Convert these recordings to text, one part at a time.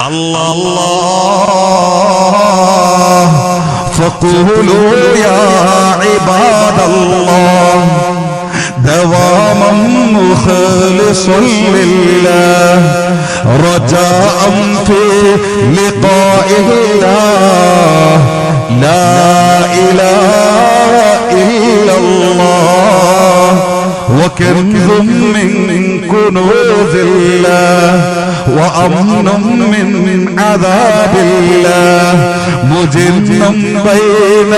الله. فقولوا يا عباد الله دواما مخلص لله رجاء في لقاء الله لا إله إلا الله وكنز من كنوز الله. وأمن من عذاب الله مجن بين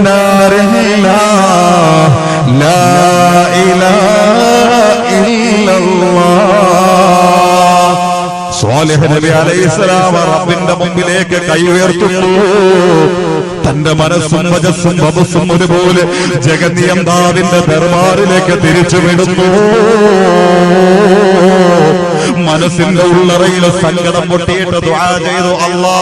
نار الله لا إله إلا الله സ്വാലിഹ് നബി അലൈഹിസ്സലാം റബ്ബിന്റെ മുമ്പിലേക്ക് കൈ ഉയർത്തുന്നു തന്റെ മനസ്സും വജസ്സും വപസ്സും ഒരുപോലെ ജഗന്നിയന്താവിന്റെ ദർബാറിലേക്ക് തിരിച്ചുവിടുന്നു മനസ്സിന്റെ ഉള്ളറയിൽ സങ്കടം പൊട്ടിയിട്ട് ദുആ ചെയ്തു. അല്ലാ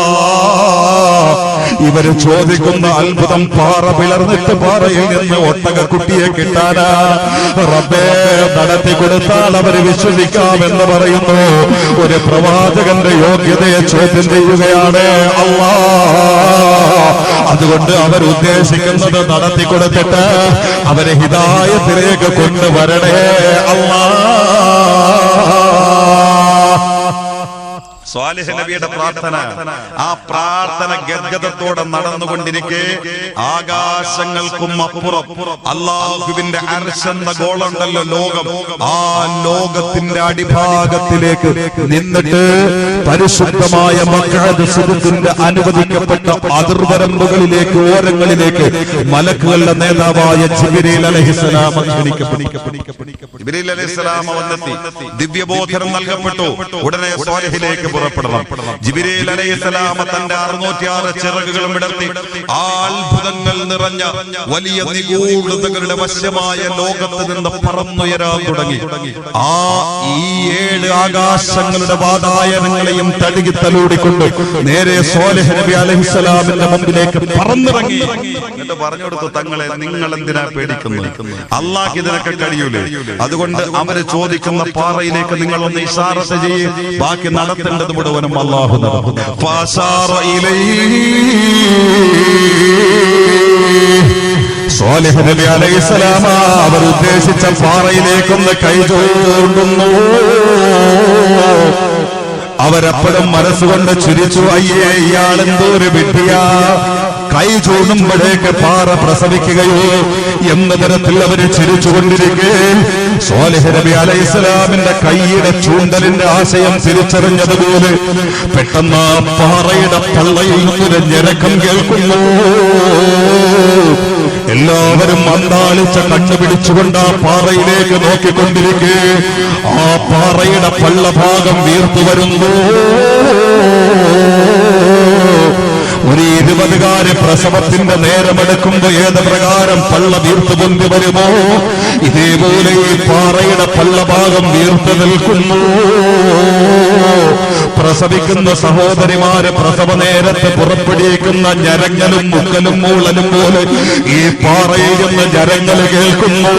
ഇവർ ചോദിക്കുന്ന അത്ഭുതം പാറ പിളർന്നിട്ട് പാറയിൽ നിന്ന് ഒട്ടക കുട്ടിയെ കിട്ടാനാ? റബ്ബേ നടത്തി കൊടുത്താൽ അവർ വിശ്വസിക്കാമെന്ന് പറയുന്നു. ഒരു പ്രവാചകന്റെ യോഗ്യതയെ ചോദ്യം ചെയ്യുകയാണ് അല്ലാ. അതുകൊണ്ട് അവർ ഉദ്ദേശിക്കുന്നത് നടത്തി കൊടുത്തിട്ട് അവരെ ഹിതായത്തിലേക്ക് കൊണ്ടുവരണേ അല്ലാ. സ്വാലിഹ് നബിയുടെ പ്രാർത്ഥന. ആ പ്രാർത്ഥന ഗദ്ഗതത്തോടെ നടന്നുകൊണ്ടിരിക്കെ. ആകാശങ്ങൾക്കും അപ്പുറം അള്ളാഹുവിന്റെ എന്ന ഗോളുണ്ടല്ലോ ലോകം. ആ ലോകത്തിന്റെ അടിഭാഗത്തിലേക്ക് നിന്നിട്ട് പരിശുദ്ധമായ സുഖത്തിന്റെ അനുവദിക്കപ്പെട്ട അതിർവരമ്പുകളിലേക്ക് ഓരങ്ങളിലേക്ക് മലക്കുകളുടെ നേതാവായ ജിബിരിൽ അലഹിസലാം ജിബിരിൽ അലൈഹിസ്സലാം വന്നെത്തി. ദിവ്യബോധനം നൽകപ്പെട്ടു. ഉടനെ സ്വാലിഹിലേക്ക് പുറപ്പെടണം. ജിബിരേൽ അലൈഹിസ്സലാമ തന്റെ അറുന്നൂറ്റിയാറ് ചിറകുകളും വിടർത്തി അത്ഭുതങ്ങൾ നിറഞ്ഞ വലിയ നിഗൂഢതകളുടെ വശമായ ലോകത്ത് നിന്ന് പറന്നുയരാൻ തുടങ്ങി. ആ ഈ ഏഴ് ആകാശങ്ങളുടെ വാതായനങ്ങളെയും തഴുകി തലോടിക്കൊണ്ട് നേരെ സോലഹ് നബി അലൈഹിസ്സലാമിന്റെ മുമ്പിലേക്ക് പറന്നിറങ്ങി. എന്നിട്ട് പറഞ്ഞു കൊടുത്തു തങ്ങളെ നിങ്ങൾ എന്തിനാ പേടിക്കുന്നു അള്ളാഹ് ഇതിനൊക്കെ കഴിയൂലേ? അതുകൊണ്ട് അവർ ചോദിക്കുന്ന പാറയിലേക്ക് നിങ്ങൾ ഒന്ന് ഇഷാറത്ത് ചെയ്യും. ബാക്കി നടത്തേണ്ടത് മുഴുവനും അള്ളാഹു സ്വാലിഹ് നബി അവർ ഉദ്ദേശിച്ച പാറയിലേക്കൊന്ന് കൈ ചൂണ്ടുന്നു അവരപ്പോഴും മനസ്സുകൊണ്ട് ചിരിച്ചു അയ്യേ ഇയാളെന്തോ ഒരു വിഡ്ഢിയാ. കൈ ചൂടുമ്പോഴേക്ക് പാറ പ്രസവിക്കുകയോ എന്ന തരത്തിൽ അവർ ചിരിച്ചുകൊണ്ടിരിക്കെ സ്വാലിഹ് നബി അലൈഹിസ്സലാമിന്റെ കൈയുടെ ചൂണ്ടലിന്റെ ആശയം തിരിച്ചറിഞ്ഞതുപോലെ പെട്ടെന്ന് ആ പാറയുടെ പള്ളയിൽ നിന്നൊരു ഞരക്കം കേൾക്കുന്നു. എല്ലാവരും അന്താളിച്ച കണ്ണുപിടിച്ചുകൊണ്ട് ആ പാറയിലേക്ക് നോക്കിക്കൊണ്ടിരിക്കെ. ആ പാറയുടെ പള്ളഭാഗം വീർത്തു വരുന്നു ഇരുപതുകാരി പ്രസവത്തിന്റെ നേരമെടുക്കുമ്പോ ഏത് പ്രകാരം പള്ള വീർത്തു പൊന്തി വരുമോ? ഇതേപോലെ ഈ പാറയുടെ പള്ളഭാഗം വീർത്തു നിൽക്കുന്നു. പ്രസവിക്കുന്ന സഹോദരിമാര് പ്രസവ നേരത്ത് പുറപ്പെടുവിക്കുന്ന ഞരങ്ങലും മുക്കലും മൂളലും പോലെ ഈ പാറയിരുന്ന നിന്ന് കേൾക്കുന്നു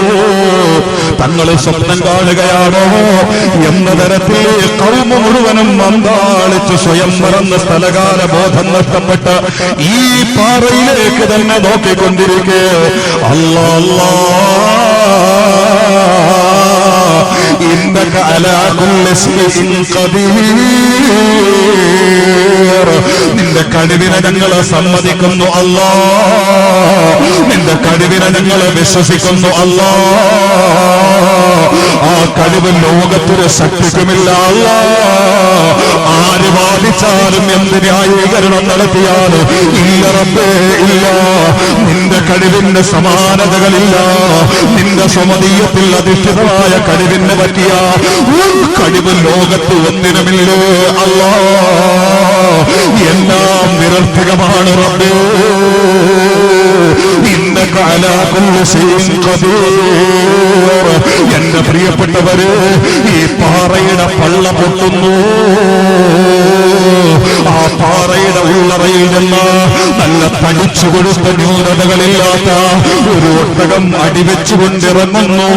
തങ്ങൾ സ്വപ്നം കാണുകയാണോ? എന്ന തരത്തിൽ കൗമ മുഴുവനും മന്താളിച്ച് സ്വയം മറന്ന് സ്ഥലകാല ബോധം നഷ്ടപ്പെട്ട ഈ പാറയിലേക്ക് തന്നെ നോക്കിക്കൊണ്ടിരിക്കേ. അല്ലാ. إنك على كل شيء قدير നിന്റെ കഴിവിനെ ഞങ്ങൾ സമ്മതിക്കുന്നു അല്ലാ നിന്റെ കഴിവിനെ ഞങ്ങൾ വിശ്വസിക്കുന്നു അല്ലാ അറിവ് ലോകത്തിന് ശക്തിക്കുമില്ല ആര് വാദിച്ചാലും എന്ത് ന്യായീകരണം നടത്തിയാലും ഇല്ല റബ്ബേ ഇല്ല. നിന്റെ കഴിവിന്റെ സമാനതകളില്ല. നിന്റെ സ്വമതീയത്തിൽ അധിഷ്ഠിതമായ കഴിവിന് പറ്റിയ കഴിവ് ലോകത്ത് ഒന്നിനുമില്ലേ അല്ല. എല്ലാം നിരർത്ഥകമാണ് റബ്ബേ. ഇന്നക്കാലാകുള്ള ചെയ്യും എന്റെ പ്രിയപ്പെട്ടവര് ഈ പാറയുടെ പള്ള പൊട്ടുന്നു. ആ പാറയുടെ ഉള്ളറയിൽ നിന്ന് നല്ല തടിച്ചു കൊടുത്ത ന്യൂനതകളില്ലാത്ത ഒരു ഒട്ടകം അടിവെച്ചുകൊണ്ടിറങ്ങുന്നു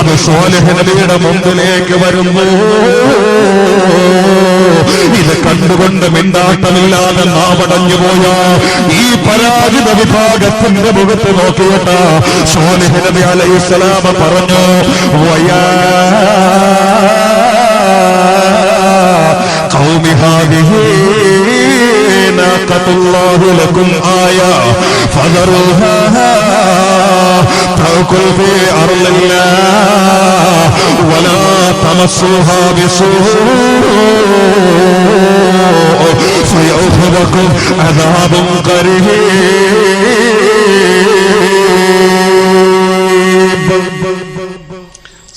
അത് സോലഹനബിയുടെ മുമ്പിലേക്ക് വരുന്നു. കൊണ്ട് മിണ്ടാട്ടമില്ലാതെ നാവടഞ്ഞു പോയ ഈ പരാജിത വിഭാഗത്തിന്റെ മുഖത്ത് നോക്കിയിട്ട് സ്വാലിഹ് നബി അലൈഹിസ്സലാം പറഞ്ഞു വയാ قوم هذه ناقة الله لكم آية فذروها تأكل في أرض الله ولا تمسوها بسوء فيأخذكم عذاب قريب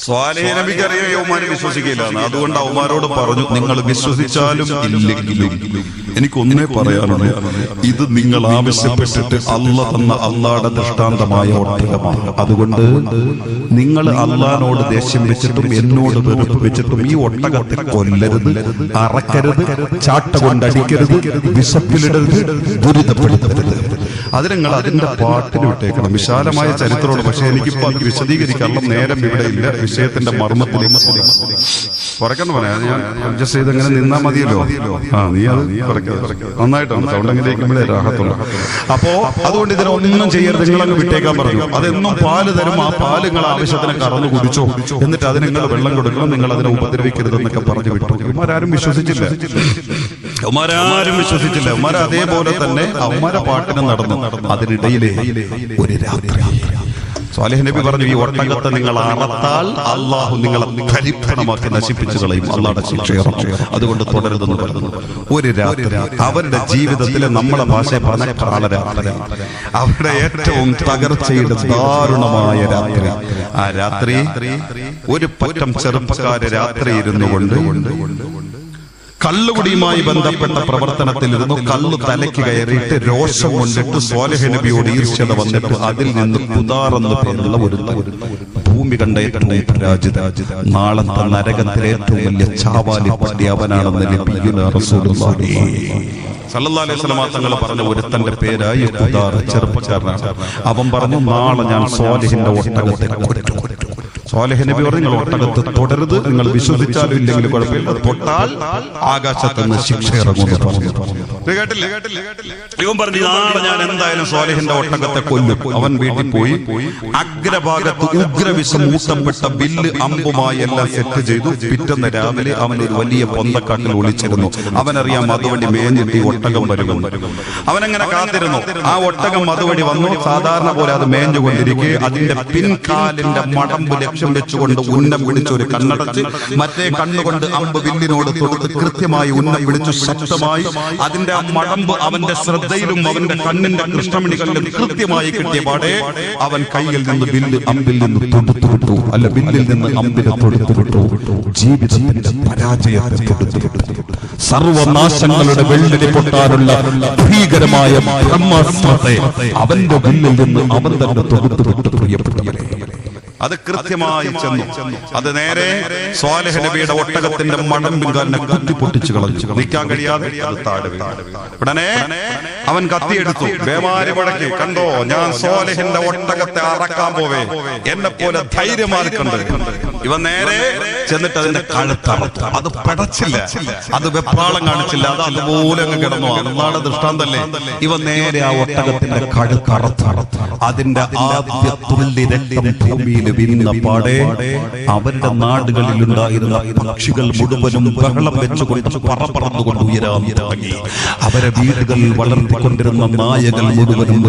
സ്വാലിഹ് നബിക്ക് അറിയാം യൗമാൻ വിശ്വസിക്കില്ല. അതുകൊണ്ട് അവന്മാരോട് പറഞ്ഞു നിങ്ങൾ വിശ്വസിച്ചാലും ഇല്ലെങ്കിലും എനിക്കൊന്നേ പറയാനുള്ളൂ ഇത് നിങ്ങൾ ആവശ്യപ്പെട്ടിട്ട് അല്ല തന്ന അള്ളാടെ ദൃഷ്ടാന്തമായ ഒട്ടകമാണ്. അതുകൊണ്ട് നിങ്ങൾ അല്ലാനോട് ദേഷ്യം വെച്ചിട്ടും എന്നോട് വെറുപ്പ് വെച്ചിട്ടും ഈ ഒട്ടകത്തെ കൊല്ലരുത് അറക്കരുത് ചാട്ട കൊണ്ടടിക്കരുത് വിശപ്പിലിടരുത് ദുരിതപ്പെടുത്തരുത്. അത് നിങ്ങൾ അതിന്റെ പാട്ടിന് വിട്ടേക്കണം. വിശാലമായ ചരിത്രമാണ് പക്ഷെ എനിക്കിപ്പോ അത് വിശദീകരിക്കാനുള്ള നേരം ഇവിടെ ഇല്ല. വിഷയത്തിന്റെ മർമ്മത്തിലേക്ക് കുറയ്ക്കുന്നു പറയാം ഞാൻ അഡ്ജസ്റ്റ് ചെയ്ത് നിന്നാ മതിയല്ലോ. ആ നീ അത് നന്നായിട്ടാണ് സൗണ്ടങ്ങിലേക്കുമ്പോഴേ രാഹത്തുള്ള. അപ്പോ അതുകൊണ്ട് ഇതിനൊന്നും ചെയ്യരുത് നിങ്ങൾ അങ്ങ് വിട്ടേക്കാൻ പറഞ്ഞു. അതെന്നും പാൽ തരും ആ പാൽ നിങ്ങൾ ആവശ്യത്തിന് കറന്നു കുടിച്ചോ? എന്നിട്ട് അതിന് നിങ്ങൾ വെള്ളം കൊടുക്കണം. നിങ്ങൾ അതിനെ ഉപദ്രവിക്കരുത് എന്നൊക്കെ പറഞ്ഞു വിട്ടു. ഇവന്മാരാരും വിശ്വസിച്ചില്ല. ഉമാരാരും വിശ്വസിച്ചില്ല. ഉമാര അതേപോലെ തന്നെ അമ്മര പാട്ടിന് നടന്നു. അതിനിടയിലെ ഒരു രാത്രി. സ്വാലിഹ് നബി പറഞ്ഞു ഈ ഒട്ടകത്തെ നിങ്ങൾ അറത്താൽ അള്ളാഹു നിങ്ങളെ കരിഭണമാക്കി നശിപ്പിച്ചു കളയും അള്ളാഹുടെ ശിക്ഷ അതുകൊണ്ട് തുടരുതെന്ന് പറഞ്ഞു. ഒരു രാത്രി അവരുടെ ജീവിതത്തിലെ നമ്മളെ ഭാഷ പറഞ്ഞ കാളരാത്രി അവരുടെ ഏറ്റവും തകർച്ചയുടെ ദാരുണമായ രാത്രി. ആ രാത്രി ഒരു പറ്റം ചെറുപ്പക്കാര് രാത്രി ഇരുന്നു കൊണ്ട് കള്ളുകുടിയുമായി ബന്ധപ്പെട്ട പ്രവർത്തനത്തിലിരുന്നു കല്ല് തലയ്ക്ക് കയറിയിട്ട് രോഷം കൊണ്ടിട്ട് സ്വാലഹ നബിയോട് ഈർഷ്യത വന്നിട്ട് അതിൽ നിന്ന് കുതാറെന്ന് പേരുള്ള ഒരു ഭൂമി കണ്ട ഏറ്റവും പരാജിത നാളത്തെ നരകത്തിലെ ഏറ്റവും വലിയ ചാവാലി പട്ടി അവനാണെന്ന് തങ്ങൾ പറഞ്ഞ ഒരുത്തന്റെ പേരായി അവൻ പറഞ്ഞു നാളെ ഞാൻ സ്വാലിഹിന്റെ ഒട്ടകത്തെ കൊല്ലും. സ്വാലിഹ് നബി പറഞ്ഞു നിങ്ങൾ ഒട്ടകത്ത് തുടരുത്. നിങ്ങൾ വിശ്വസിച്ചാലും ഇല്ലെങ്കിലും കുഴപ്പമില്ല. തൊട്ടാൽ ആകാശത്ത് നിന്ന് ശിക്ഷ ഇറങ്ങുന്നു പറഞ്ഞു. ഇത് കേട്ടില്ല? ഇവൻ പറഞ്ഞു നാളെ ഞാൻ എന്തായാലും സ്വാലിഹിന്റെ ഒട്ടകത്തെ കൊല്ലും. അവൻ വീട്ടിൽ പോയി. അഗ്രഭാഗത്ത് ഉഗ്രവിഷം മൂട്ടപ്പെട്ട ബില്ല് അമ്പുമായി എല്ലാം സെറ്റ് ചെയ്തു. പിറ്റന്ന് രാവിലെ അവൻ ഒരു വലിയ പൊന്തക്കാട്ടിൽ ഒളിച്ചിരുന്നു. അവനറിയാം അതുവഴി മേഞ്ഞിട്ട് ഈ ഒട്ടകം വരുമെന്ന് അവനങ്ങനെ കാത്തിരുന്നു. ആ ഒട്ടകം അതുവഴി വന്നു. സാധാരണ പോലെ അത് മേഞ്ഞുകൊണ്ടിരിക്കെ. അതിന്റെ പിൻകാലിന്റെ മടമ്പ് ലക്ഷ്യം വെച്ചുകൊണ്ട് ഉന്നം പിടിച്ച് ഒരു കണ്ണടച്ച് മറ്റേ കണ്ണുകൊണ്ട് അമ്പ് ബില്ലിനോട് തൊടുത്ത് കൃത്യമായി ഉന്നം പിടിച്ചു ശക്തമായി അതിന്റെ ആ മടമ്പ് അവന്റെ ശ്രദ്ധയിലും അവന്റെ കണ്ണിന്റെ കൃഷ്ണമണികളിലും കൃത്യമായി കിട്ടിയ പാടെ അവൻ കയ്യിൽ നിന്ന് ബില്ല് അമ്പിൽ നിന്ന് തൊടുത്തു വിട്ടു. അല്ല ബില്ലിൽ നിന്ന് അമ്പിനെ തൊടുത്തു വിട്ടു. ജീവിതത്തിന്റെ പരാജയത്തെ തൊടുത്തു വിട്ടു. സർവനാശങ്ങളുടെ വെള്ളി പൊട്ടാനുള്ള ഭീകരമായ ബ്രഹ്മാസ്ത്രത്തെ അവന്റെ ബില്ലിൽ നിന്ന് അവൻ തന്നെ തൊടുത്തു വിട്ടു പ്രിയപ്പെട്ടവരെ. അത് കൃത്യമായി ചെന്നു. അത് നേരെ സ്വാലിഹ് നബിയുടെ ഒട്ടകത്തിന്റെ തന്നെ കുത്തി പൊട്ടിച്ചു കളഞ്ഞു. നിൽക്കാൻ കഴിയാതെ അത് താഴെ ഉടനെ അവൻ കത്തിയെടുത്തു. ബേമാരി മുടക്കി. കണ്ടോ? ഞാൻ സ്വാലിഹിന്റെ ഒട്ടകത്തെ അറക്കാൻ പോവേ. എന്നെ പോലെ ധൈര്യമാർക്കുണ്ട് ഇവൻ നേരെ ചെന്നിട്ട് അതിന്റെ കഴുത്തറുത്തു അത് പടച്ചില്ല. അത് വെപ്പാളം കാണിച്ചില്ല. അത് അതുപോലെ അങ്ങ് കിടന്നു. അന്നാണ് ദൃഷ്ടാന്തല്ലേ ഇവ നേരെ ആ ഒട്ടകത്തിന്റെ കഴുത്തറുത്തറുത്തു അതിന്റെ ആദ്യ തുള്ളി രക്തം ഭൂമിയിൽ വീഴുന്ന പാടെ അവരുടെ നാടുകളിൽ ഉണ്ടായിരുന്ന പക്ഷികൾ മുഴുവനും ബഹളം വെച്ചുകൊണ്ട് പറപ്പറന്നുകൊണ്ട് ഉയരാൻ തുടങ്ങി. അവരെ വീടുകളിൽ വളർത്തിക്കൊണ്ടിരുന്ന നായകൾ മുഴുവനും.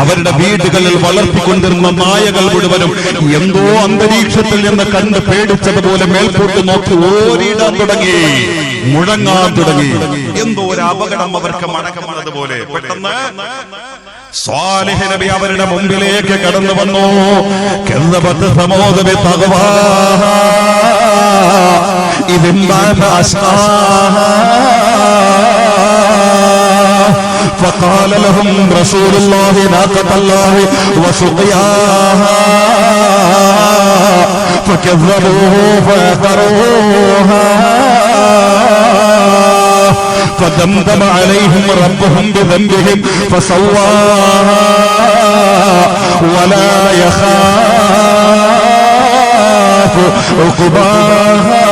അവരുടെ വീടുകളിൽ വളർത്തിക്കൊണ്ടിരുന്ന നായകൾ മുഴുവനും എന്തോ അന്തരീക്ഷത്തിൽ നിന്ന് കണ്ട് പേടിച്ചതുപോലെ മേൽപോട്ട് നോക്കി ഓരിടാൻ തുടങ്ങി. മുഴങ്ങാൻ തുടങ്ങി. എന്തോ ഒരു അപകടം അവർക്ക് മടക്കുന്നത് പോലെ. പെട്ടെന്ന് സ്വാലിഹ് നബി അവരുടെ മുമ്പിലേക്ക് കടന്നു വന്നു കെന്നപത്ത് സമോദമി തകവാ فقال لهم رسول الله ناقة الله وسقياها فكذبوه فأثروها فدمدم عليهم ربهم بذنبهم فسواها ولا يخاف عقباها.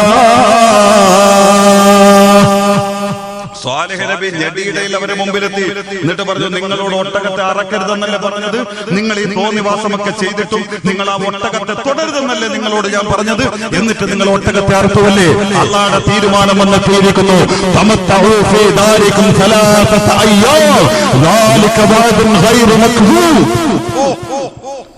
സ്വാലിഹ് നബി ഞെടിയിടയിൽ അവരെ മുമ്പിലെത്തി എന്നിട്ട് പറഞ്ഞു നിങ്ങളോട് ഒട്ടകത്തെ അറക്കരുതെന്നല്ലേ പറഞ്ഞത് നിങ്ങൾ ഈ തോന്നിവാസമൊക്കെ ചെയ്തിട്ടും നിങ്ങൾ ആ ഒട്ടകത്തെ തുടരുതെന്നല്ലേ നിങ്ങളോട് ഞാൻ പറഞ്ഞത് എന്നിട്ട് നിങ്ങൾ ഒട്ടകത്തെ അർത്ഥമല്ലേ അള്ളാടെ തീരുമാനം വന്നെത്തിയിരിക്കുന്നു തമത്തഊ ഫീ ദാരിക്കും സലാസത അയ്യാം ذلك وعد غير مكذوب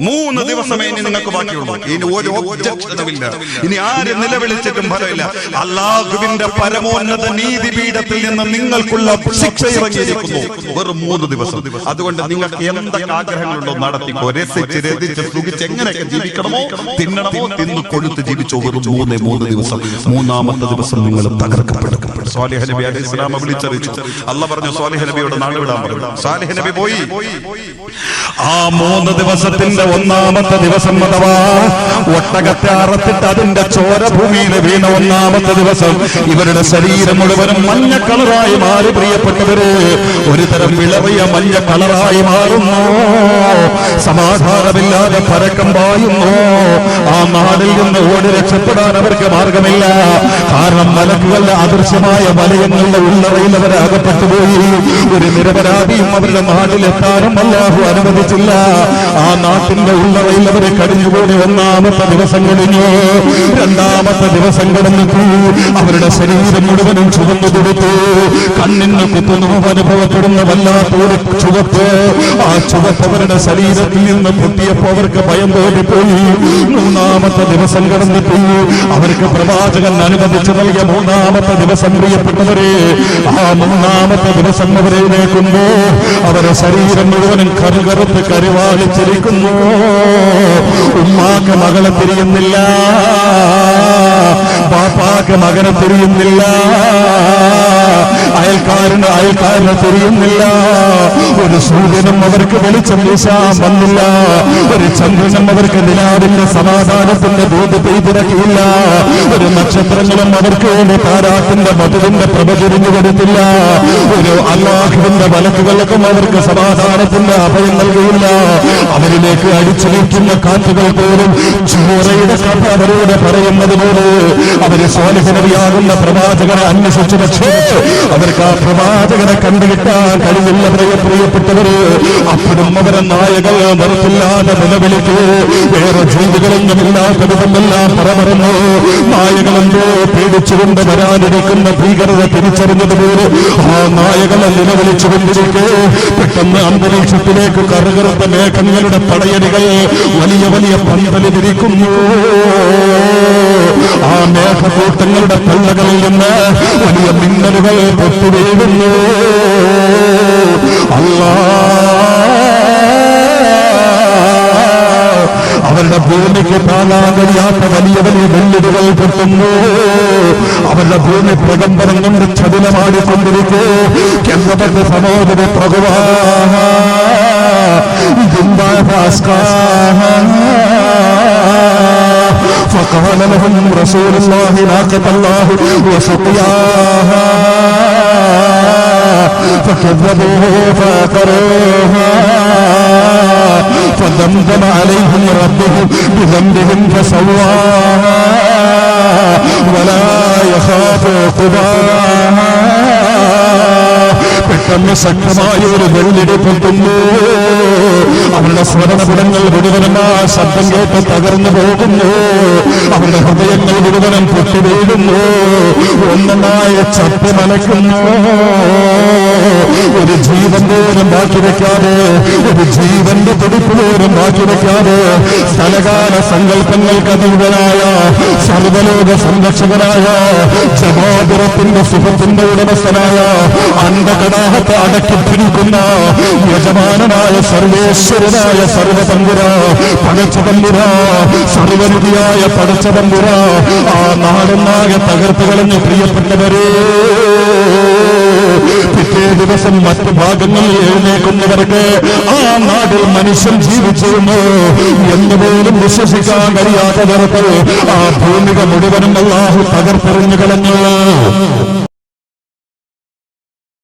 മൂന്ന് ദിവസമേ ഇനി നിങ്ങൾക്ക് ബാക്കിയുള്ളൂ. ഇനി ഒരു ഒബ്ജക്ഷനുമില്ല ഇനി ആര് നിലവിളിച്ചിട്ടും ഫലമില്ല അള്ളാഹുവിന്റെ പരമോന്നത നീതിപീഠത്തിൽ നിന്ന് നിങ്ങൾക്കുള്ള ശിക്ഷ ഇറങ്ങിയിരിക്കുന്നു. വെറും മൂന്ന് ദിവസം. അതുകൊണ്ട് നിങ്ങൾക്ക് എന്തൊക്കെ ആഗ്രഹങ്ങളുണ്ടോ നടത്തിക്കോ? രസിച്ച് രസിച്ച് സുഖിച്ച് എങ്ങനെയൊക്കെ ജീവിക്കണമോ? തിന്നണമോ? തിന്ന് കൊഴുത്ത് ജീവിച്ചോ? വെറും മൂന്ന് മൂന്ന് ദിവസം. മൂന്നാമത്തെ ദിവസം നിങ്ങൾ തകർക്കപ്പെടും. സ്വാലിഹ് നബി അലൈഹി സ്വലാമ വിളിച്ചറിയിച്ചു. അല്ല പറഞ്ഞു സ്വാലിഹ് നബിയോട് നാളെ വിടാൻ പറഞ്ഞു. സ്വാലിഹ നബി പോയി. ആ മൂന്ന് ദിവസത്തിന്റെ ഒന്നാമത്തെ ദിവസം അഥവാ ഒട്ടകത്തെ അറത്തിട്ട് അതിന്റെ ചോര ഭൂമിയിൽ വീണ ഒന്നാമത്തെ ദിവസം ഇവരുടെ ശരീരം മുഴുവനും മഞ്ഞ കളറായി മാറി പ്രിയപ്പെട്ടവര് ഒരു തരം വിളറിയ മഞ്ഞ കളറായി മാറുന്നു. സമാധാനമില്ലാതെ പരക്കം പായുന്നു. ആ നാടിൽ നിന്ന് ഓടി രക്ഷപ്പെടാൻ അവർക്ക് മാർഗമില്ല. കാരണം മലക്കുകളുടെ അദൃശ്യമായ വലയങ്ങളുടെ ഉള്ളറയിൽ അവർ അകപ്പെട്ടു പോയി. ഒരു നിരപരാധിയും അവരുടെ നാട്ടിലെത്താനും അല്ലാഹു അനുവദിച്ചില്ല. ആ നാട്ടിന്റെ ഉള്ളറയിൽ അവരെ ഒന്നാമത്തെ ദിവസം കഴിഞ്ഞു രണ്ടാമത്തെ ദിവസം കടന്നിട്ടു അവരുടെ ശരീരം മുഴുവനും ചുവന്നു കൊടുത്തു. കണ്ണിന് കുത്തുന്നു അനുഭവപ്പെടുന്ന വല്ലാത്തൊരു ചുവപ്പ്. ആ ചുവപ്പ് അവരുടെ ശരീരത്തിൽ നിന്ന് പൊട്ടിയപ്പോ അവർക്ക് ഭയം തോന്നിപ്പോയി മൂന്നാമത്തെ ദിവസം കടന്നിട്ടു അവർക്ക് പ്രവാചകൻ അനുവദിച്ചു നൽകിയ മൂന്നാമത്തെ ദിവസം പ്രിയപ്പെട്ടവരെ ആ മൂന്നാമത്തെ ദിവസം അവരെഴുന്നേൽക്കുമ്പോ അവരുടെ ശരീരം മുഴുവനും കറുകറുത്ത് കരുവാളിച്ചിരിക്കുന്നു. ഉമ്മാക്ക് മകളെ തിരിയുന്നില്ല പാപ്പാക്ക് മകനെ തിരിയുന്നില്ല. അയൽക്കാരന് അയൽക്കാരന് തിരിയുന്നില്ല. ഒരു സൂര്യനും അവർക്ക് വെളിച്ചം വീശാൻ വന്നില്ല. ഒരു ചന്ദ്രനും അവർക്ക് നിലാവിന്റെ സമാധാനത്തിന്റെ ബോധ പെയ്തിറക്കിയില്ല. ഒരു നക്ഷത്രങ്ങളും അവർക്ക് വേണ്ടി താരാത്തിന്റെ മധുവിന്റെ പ്രഭ തിരിഞ്ഞു കൊടുത്തില്ല. ഒരു അള്ളാഹുവിന്റെ വലക്കുകൾക്കും അവർക്ക് സമാധാനത്തിന്റെ അഭയം നൽകിയില്ല. അവരിലേക്ക് അടിച്ചു നീക്കുന്ന കാറ്റുകൾ പോലും ചോറയുടെ കഥ അവരോട് പറയുന്നത് പോലെ അവർ സ്വാലിഹനവിയാകുന്ന പ്രവാചകനെ അന്വേഷിച്ചു പക്ഷേ അവർക്ക് ആ പ്രവാചകനെ കണ്ടുകിട്ടാൻ കഴിയുന്ന പ്രിയ പ്രിയപ്പെട്ടവര്. അപ്പോഴും അവരെ നായകൾ നിർത്തില്ലാതെ നിലവിളിക്കൂ. വേറെ ജീവികളൊന്നുമില്ലാത്ത വിധമെല്ലാം പറമറന്നു നായകളെന്തോ പേടിച്ചുകൊണ്ട് വരാനിരിക്കുന്ന ഭീകരത തിരിച്ചറിഞ്ഞതുപോലെ ആ നായകളെ നിലവിളിച്ചു കൊണ്ടിരിക്കെ. പെട്ടെന്ന് അന്തരീക്ഷത്തിലേക്ക് കറുകറുത്ത മേഘങ്ങളുടെ പടയണികൾ വലിയ വലിയ പന്തൽ തിരിക്കുന്നു ആ മേഘക്കൂട്ടങ്ങളുടെ പള്ളകളിൽ നിന്ന് വലിയ മിന്നലുകൾ പൊട്ടുവീഴുന്നു. അല്ല. അവരുടെ ഭൂമിക്ക് താങ്ങാൻ കഴിയാത്ത വലിയ വലിയ വെല്ലുവികൾ പൊട്ടുന്നു. അവരുടെ ഭൂമി പ്രകമ്പനം കൊണ്ട് ചതിലമാടിക്കൊണ്ടിരിക്കൂ. എന്നതൊക്കെ സമോദര പ്രഭുവാ فقال لهم رسول الله ناقة الله وسقياها فكذبوه فأقروها. فدمدم عليهم ربهم بذنبهم فسواها. ولا يخاف عقباها. ശക്തമായ ഒരു വെള്ളിടി പൊട്ടുന്നു അവരുടെ സ്മരണപുടങ്ങൾ മുഴുവനും ശബ്ദം കേട്ട് തകർന്നു പോകുന്നു. അവരുടെ ഹൃദയങ്ങൾ മുഴുവനും പൊട്ടി വീഴുന്നു ഒന്നായ ചപ്പ് മലക്കുന്നു ഒരു ജീവൻ പോലും ബാക്കി വെക്കാതെ ഒരു ജീവന്റെ തുടിപ്പ് പോലും ബാക്കി വെക്കാതെ സ്ഥലകാല സങ്കല്പങ്ങൾക്ക് അതീതനായ സർവലോക സംരക്ഷകനായ ജമാതുരത്തിന്റെ സുഖത്തിന്റെ ഉടമസ്ഥനായ അന്ധകടാഹത്തെ അടക്കി പിടിക്കുന്ന യജമാനനായ സർവേശ്വരനായ സർവതമ്പുര പടച്ചതമ്പുര സർവനിധിയായ പടച്ചതമ്പുര ആ നാടൊന്നാകെ തകർത്ത് കളഞ്ഞു പ്രിയപ്പെട്ടവരെ. പിറ്റേ ദിവസം മറ്റു ഭാഗങ്ങളിൽ എഴുന്നേക്കുന്നവർക്ക് ആ നാട്ടിൽ മനുഷ്യൻ ജീവിച്ചിരുന്നു. എന്ന് പോലും വിശ്വസിക്കാൻ കഴിയാത്ത തരത്തിൽ ആ ഭൂമിക മുഴുവനും അല്ലാഹു തകർത്തെറിഞ്ഞു കളഞ്ഞു.